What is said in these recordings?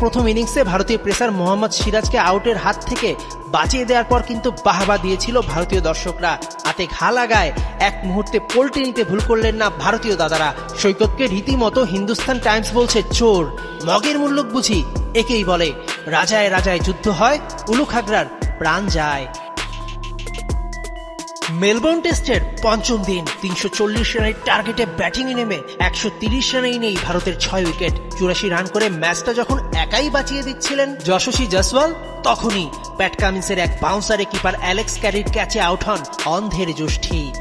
প্রথম ইনিংসে ভারতীয় প্রেসার মোহাম্মদ সিরাজকে আউটের হাত থেকে বাঁচিয়ে দেওয়ার পর কিন্তু বাহবা দিয়েছিল ভারতীয় দর্শকরা। হাতে ঘা লাগায় এক মুহূর্তে পোল্টে নিতে ভুল করলেন না ভারতীয় দাদারা। সৈকতকে রীতিমতো হিন্দুস্তান টাইমস বলছে, চোর, মগের মূল্যক বুঝি। একেই বলে, রাজায় রাজায় যুদ্ধ হয়, উলুখাগড়ার প্রাণ যায়। মেলবোর্ন টেস্টের পঞ্চম দিন তিনশো চল্লিশ রানের টার্গেটে ব্যাটিংয়ে নেমে একশো তিরিশ রানেই নেই ভারতের ছয় উইকেট। চুরাশি রান করে ম্যাচটা যখন একাই বাঁচিয়ে দিচ্ছিলেন যশস্বী জসওয়াল তখনই প্যাট কামিন্সের এক বাউন্সারে কিপার অ্যালেক্স ক্যারির ক্যাচে আউট হন অন্ধের জ্যোষ্ঠী।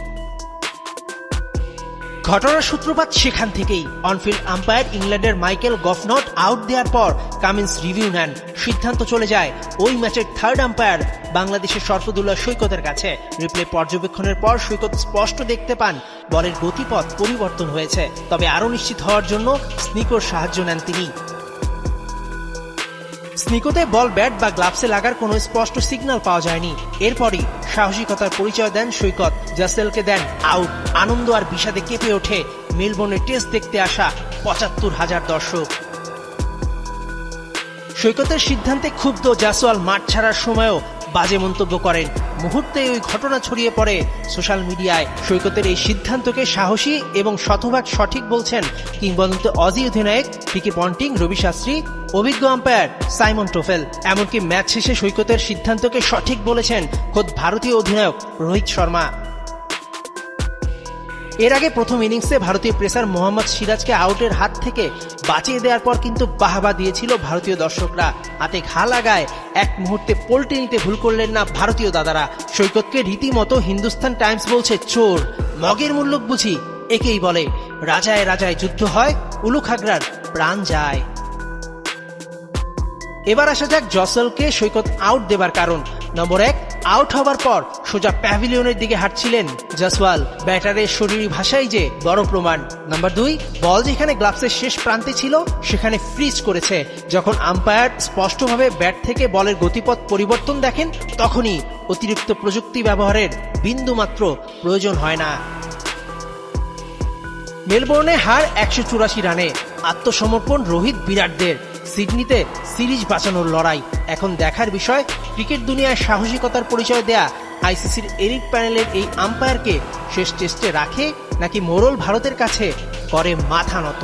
ঘটনার সূত্রপাত সেখান থেকেই। অনফিল্ড আম্পায়ার ইংল্যান্ডের মাইকেল গফনট আউট দেওয়ার পর কামিন্স রিভিউ নেন। সিদ্ধান্ত চলে যায় ওই ম্যাচের থার্ড আম্পায়ার বাংলাদেশের শরফুদুল্লাহ সৈকতের কাছে। রিপ্লে পর্যবেক্ষণের পর সৈকত স্পষ্ট দেখতে পান, বলের গতিপথ পরিবর্তন হয়েছে। তবে আরও নিশ্চিত হওয়ার জন্য স্নিকোর সাহায্য নেন তিনি। স্নিকোতে বল, ব্যাট বা গ্লাভসে লাগার কোনো স্পষ্ট সিগন্যাল পাওয়া যায়নি। এরপরই সাহসিকতার পরিচয় দেন সৈকত, জাসেলকে দেন আউট। আনন্দ আর বিষাদে কেঁপে ওঠে মেলবোর্নে টেস্ট দেখতে আসা পঁচাত্তর হাজার দর্শক। সৈকতের সিদ্ধান্তে ক্ষুব্ধ জাসওয়াল মাঠ ছাড়ার সময়ও বাজে মন্তব্য করেন। মুহূর্তে ওই ঘটনা ছড়িয়ে পড়ে সোশ্যাল মিডিয়ায়। সৈকতের এই সিদ্ধান্তকে সাহসী এবং শতভাগ সঠিক বলছেন কিংবদন্ত অজি অধিনায়ক পিকে পন্টিং, রবি শাস্ত্রী, অভিজ্ঞ আম্পায়ার সাইমন টোফেল। এমনকি ম্যাচ শেষে সৈকতের সিদ্ধান্তকে সঠিক বলেছেন খোদ ভারতীয় অধিনায়ক রোহিত শর্মা। এর আগে প্রথম ইনিংসে ভারতীয় প্রেসার মোহাম্মদ সিরাজকে আউটের হাত থেকে বাঁচিয়ে দেওয়ার পর কিন্তু বাহবা দিয়েছিল ভারতীয় দর্শকরা। হাতে ঘা লাগায় এক মুহূর্তে পোল্টে নিতে ভুল করলেন না ভারতীয় দাদারা। সৈকতকে রীতিমতো হিন্দুস্তান টাইমস বলছে চোর। মগের মূল্য বুঝি একেই বলে। রাজায় রাজায় যুদ্ধ হয় উলুখাগড়ার প্রাণ যায়। এবার আসা যাক জসলকে সৈকত আউট দেবার কারণ। নম্বর এক আউট হবার পর সোজা প্যাভিলিয়নের দিকে হাঁটছিলেন জাসওয়াল। ব্যাটারের শরীরী ভাষাই যে বড় প্রমাণ। নাম্বার দুই, বল যেখানে গ্লাভসের শেষ প্রান্তে ছিল, সেখানে ফ্রিজ করেছে। যখন আম্পায়ার স্পষ্টভাবে ব্যাট থেকে বলের গতিপথ পরিবর্তন দেখেন, তখনই অতিরিক্ত প্রযুক্তি ব্যবহারের বিন্দুমাত্র প্রয়োজন হয় না। মেলবোর্নে হার একশো চুরাশি রানে। আত্মসমর্পণ রোহিত বিরাটদের সিডনিতে সিরিজ বাঁচানোর লড়াই। এখন দেখার বিষয়, ক্রিকেট দুনিয়ায় সাহসিকতার পরিচয় দেয়া আইসিসির এরিক প্যানেলের এই আম্পায়ারকে শেষ টেস্টে রাখে নাকি মোরল ভারতের কাছে করে মাথা নত?